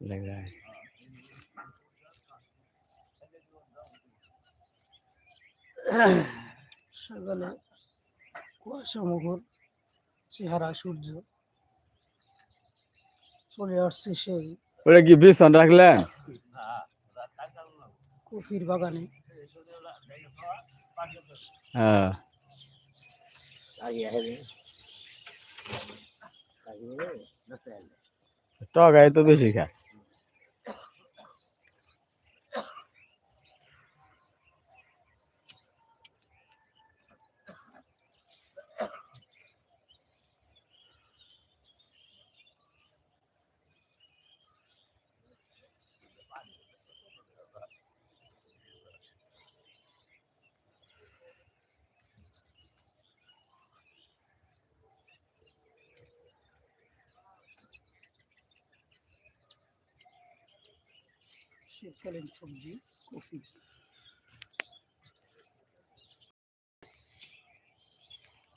लग रहा है সকালে কুয়াশা মুখর চেহারা সূর্য চলে আসছে সেই ওটা কি বিছন রাখলেন কফির বাগানে হ্যাঁ টকাই তো বেশি খায় শীতকালীন সবজি কফি